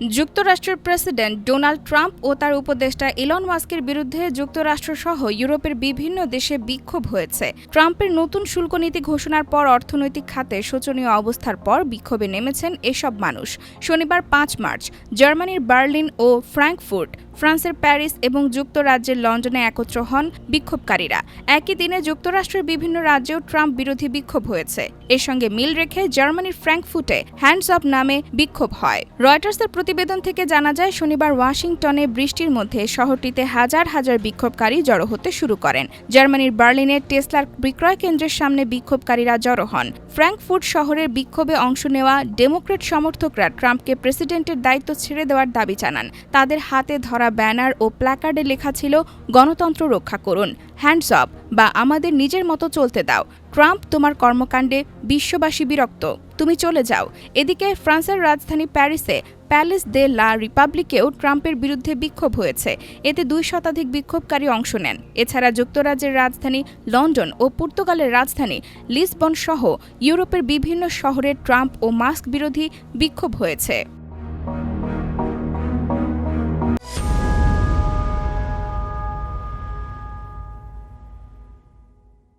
যুক্তরাষ্ট্রের president Donald Trump ও তার উপদেষ্টা ইলন মাস্কের বিরুদ্ধে যুক্তরাষ্ট্রসহ ইউরোপের বিভিন্ন দেশে বিক্ষোভ হয়েছে। ট্রাম্পের নতুন শুল্ক নীতি ঘোষণার পর অর্থনৈতিক খাতে শোচনীয় অবস্থার পর বিক্ষোভে নেমেছেন এসব মানুষ। শনিবার পাঁচ মার্চ, জার্মানির বার্লিন ও ফ্র্যাঙ্কফুর্ট, ফ্রান্সের প্যারিস এবং যুক্তরাজ্যের লন্ডনে একত্র হন বিক্ষোভকারীরা। একই দিনে যুক্তরাষ্ট্রের বিভিন্ন রাজ্যেও ট্রাম্প বিরোধী বিক্ষোভ হয়েছে। এর সঙ্গে মিল রেখে জার্মানির ফ্র্যাঙ্কফুটে হ্যান্ডস অব নামে বিক্ষোভ হয়। রয়টার্সের প্রতিবেদন থেকে জানা যায়, শনিবার ওয়াশিংটনে বৃষ্টির মধ্যে শহরটিতে হাজার হাজার বিক্ষোভকারী জড়ো হতে শুরু করেন। জার্মানির বার্লিনের টেসলার বিক্রয় কেন্দ্রের সামনে বিক্ষোভকারীরা জড়ো হন। ফ্র্যাঙ্কফুর্ট শহরের বিক্ষোভে অংশ নেওয়া ডেমোক্রেট সমর্থকরা ট্রাম্পকে প্রেসিডেন্টের দায়িত্ব ছেড়ে দেওয়ার দাবি জানান। তাদের হাতে ধরা ব্যানার ও প্ল্যাকার্ডে লেখা ছিল, গণতন্ত্র রক্ষা করুন। হ্যান্ডস অফ বা আমাদের নিজের মতো চলতে দাও। ট্রাম্প তোমার কর্মকাণ্ডে বিশ্ববাসী বিরক্ত। তুমি চলে যাও। এদিকে ফ্রান্সের রাজধানী প্যারিসে প্যালেস দে লা রিপাবলিকেও ট্রাম্পের বিরুদ্ধে বিক্ষোভ হয়েছে। এতে দুই শতাধিক বিক্ষোভকারী অংশ নেন। এছাড়া যুক্তরাজ্যের রাজধানী লন্ডন ও পর্তুগালের রাজধানী লিসবন সহ ইউরোপের বিভিন্ন শহরে ট্রাম্প ও মাস্ক বিরোধী বিক্ষোভ হয়েছে।